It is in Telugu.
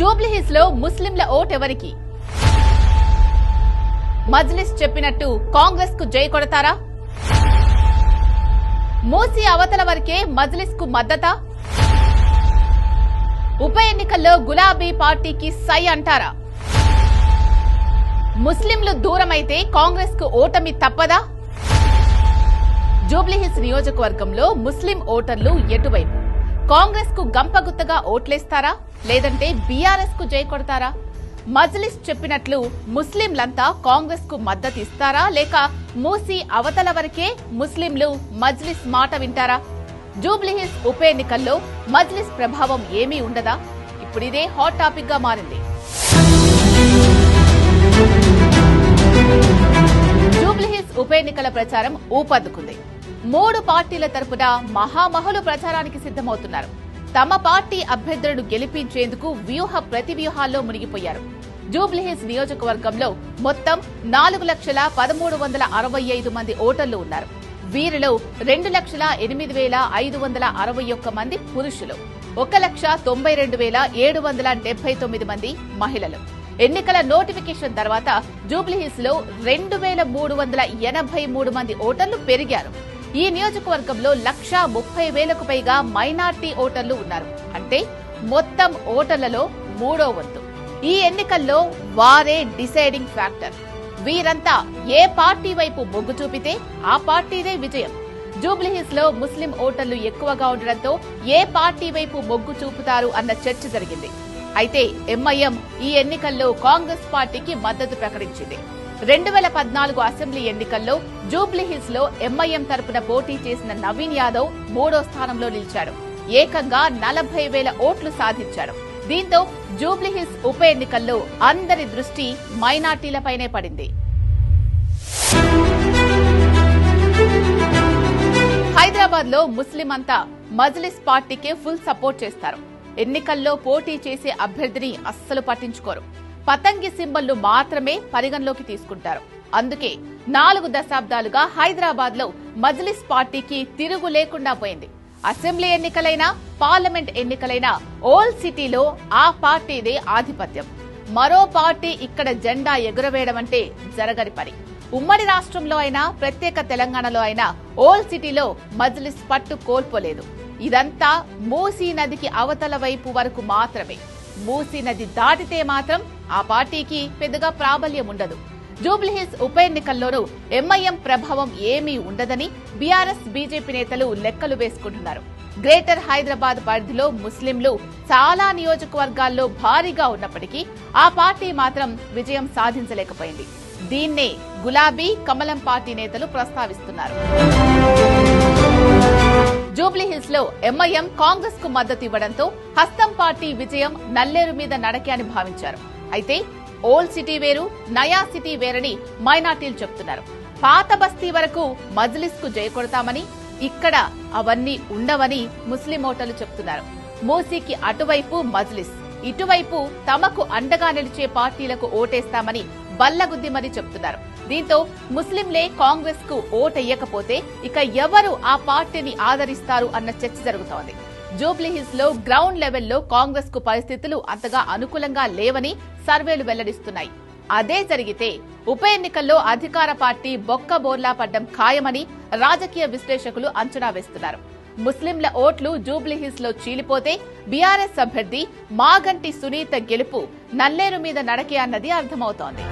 జూబ్లీహిల్స్లో ముస్లింల ఓటెవరికి మజ్లిస్ చెప్పినట్టు కాంగ్రెస్కు జై కొడతారా? మూసి అవతల వరకే మజ్లిస్కు మద్దత? ఉప ఎన్నికల్లో గులాబీ పార్టీకి సై అంటారా? ముస్లింలు దూరమైతే కాంగ్రెస్కు ఓటమి తప్పదా? జూబ్లీహిల్స్ నియోజకవర్గంలో ముస్లిం ఓటర్లు ఎటువైపు? కాంగ్రెస్కు గంపగుత్తగా ఓట్లేస్తారా? లేదంటే బీఆర్ఎస్కు జై కొడతారా? మజ్లిస్ చెప్పినట్లు ముస్లింలంతా కాంగ్రెస్కు మద్దతు ఇస్తారా? లేక మూసి అవతల వరకే ముస్లింలు మజ్లిస్ మాట వింటారా? జూబ్లీహిల్స్ ఉప ఎన్నికల్లో మజ్లిస్ ప్రభావం ఏమీ ఉండదా? ఇప్పుడు ఇదే హాట్ టాపిక్గా మారింది. జూబ్లీహిల్స్ ఉప ఎన్నికల ప్రచారం ఊపందుకుంది. మూడు పార్టీల తరపున మహామహులు ప్రచారానికి సిద్దమవుతున్నారు తమ పార్టీ అభ్యర్థులను గెలిపించేందుకు వ్యూహ ప్రతి వ్యూహాల్లో మునిగిపోయారు. జూబ్లీహిల్స్ నియోజకవర్గంలో మొత్తం నాలుగు లక్షల పదమూడు వందల అరవై ఐదు మంది ఓటర్లు ఉన్నారు. వీరిలో రెండు లక్షల ఎనిమిది వేల ఐదు వందల అరవై ఒక్క మంది పురుషులు. ఒక లక్ష తొంభై రెండు వేల ఏడు వందల డెబ్బై తొమ్మిది మంది మహిళలు. ఎన్నికల నోటిఫికేషన్ తర్వాత జూబ్లీహిల్స్లో రెండు వేల మూడు వందల ఎనభై మూడు మంది ఓటర్లు పెరిగారు. ఈ నియోజకవర్గంలో లక్ష ముప్పై వేలకు పైగా మైనార్టీ ఓటర్లు ఉన్నారు. అంటే మొత్తం ఓటర్లలో మూడో వంతు. ఈ ఎన్నికల్లో వారే డిసైడింగ్ ఫ్యాక్టర్. వీరంతా ఏ పార్టీ వైపు మొగ్గు చూపితే ఆ పార్టీదే విజయం. జూబ్లీహిల్స్లో ముస్లిం ఓటర్లు ఎక్కువగా ఉండడంతో ఏ పార్టీ వైపు మొగ్గు చూపుతారు అన్న చర్చ జరిగింది. అయితే ఎంఐఎం ఈ ఎన్నికల్లో కాంగ్రెస్ పార్టీకి మద్దతు ప్రకటించింది. రెండు వేల పద్నాలుగు అసెంబ్లీ ఎన్నికల్లో జూబ్లీహిల్స్లో ఎంఐఎం తరపున పోటీ చేసిన నవీన్ యాదవ్ మూడో స్థానంలో నిలిచాడు ఏకంగా నలభై వేల ఓట్లు సాధించాడు దీంతో జూబ్లీహిల్స్ ఉప ఎన్నికల్లో అందరి దృష్టి మైనార్టీలపైనే పడింది. హైదరాబాద్లో ముస్లిం అంతా మజ్లిస్ పార్టీకే ఫుల్ సపోర్ట్ చేస్తారు. ఎన్నికల్లో పోటీ చేసే అభ్యర్థిని అస్సలు పట్టించుకోరు. పతంగి సింబల్ను మాత్రమే పరిగణలోకి తీసుకుంటారు. అందుకే నాలుగు దశాబ్దాలుగా హైదరాబాద్లో మజ్లిస్ పార్టీకి తిరుగు లేకుండా పోయింది. అసెంబ్లీ ఎన్నికలైనా పార్లమెంట్ ఎన్నికలైనా ఓల్ సిటీలో ఆ పార్టీదే ఆధిపత్యం. మరో పార్టీ ఇక్కడ జెండా ఎగురవేయడం అంటే జరగని పని. ఉమ్మడి రాష్ట్రంలో అయినా ప్రత్యేక తెలంగాణలో అయినా ఓల్ సిటీలో మజ్లిస్ పట్టు కోల్పోలేదు. ఇదంతా మూసీ నదికి అవతల వైపు వరకు మాత్రమే. మూసీ నది దాటితే మాత్రం ఆ పార్టీకి పెద్దగా ప్రాబల్యం ఉండదు. జూబ్లీహిల్స్ ఉప ఎన్నికల్లోనూ ఎంఐఎం ప్రభావం ఏమీ ఉండదని బీఆర్ఎస్ బీజేపీ నేతలు లెక్కలు వేసుకుంటున్నారు. గ్రేటర్ హైదరాబాద్ పరిధిలో ముస్లింలు చాలా నియోజకవర్గాల్లో భారీగా ఉన్నప్పటికీ ఆ పార్టీ మాత్రం విజయం సాధించలేకపోయింది. దీన్నే గులాబీ కమలం పార్టీ నేతలు ప్రస్తావిస్తున్నారు. జూబ్లీహిల్స్లో ఎంఐఎం కాంగ్రెస్కు మద్దతు ఇవ్వడంతో హస్తం పార్టీ విజయం నల్లేరు మీద నడకే అని భావించారు. అయితే ఓల్డ్ సిటీ వేరు నయా సిటీ వేరని మైనార్టీలు చెప్తున్నారు. పాత బస్తీ వరకు మజ్లిస్కు జయ కొడతామని ఇక్కడ అవన్నీ ఉండవని ముస్లిం ఓటర్లు చెప్తున్నారు. మూసీకి అటువైపు మజ్లిస్ ఇటువైపు తమకు అండగా నిలిచే పార్టీలకు ఓటేస్తామని బల్లగుద్ది మరీ చెప్తున్నారు. దీంతో ముస్లింలే కాంగ్రెస్కు ఓటెయ్యకపోతే ఇక ఎవరు ఆ పార్టీని ఆదరిస్తారు అన్న చర్చ జరుగుతోంది. జూబ్లీహిల్స్లో గ్రౌండ్ లెవెల్లో కాంగ్రెస్కు పరిస్థితులు అంతగా అనుకూలంగా లేవని సర్వేలు వెల్లడిస్తున్నాయి. అదే జరిగితే ఉప ఎన్నికల్లో అధికార పార్టీ బొక్క బోర్లా పడ్డం ఖాయమని రాజకీయ విశ్లేషకులు అంచనా వేస్తున్నారు. ముస్లింల ఓట్లు జూబ్లీహిల్స్లో చీలిపోతే బీఆర్ఎస్ అభ్యర్థి మాగంటి సునీత గెలుపు నల్లేరు మీద నడకే అన్నది అర్థమవుతోంది.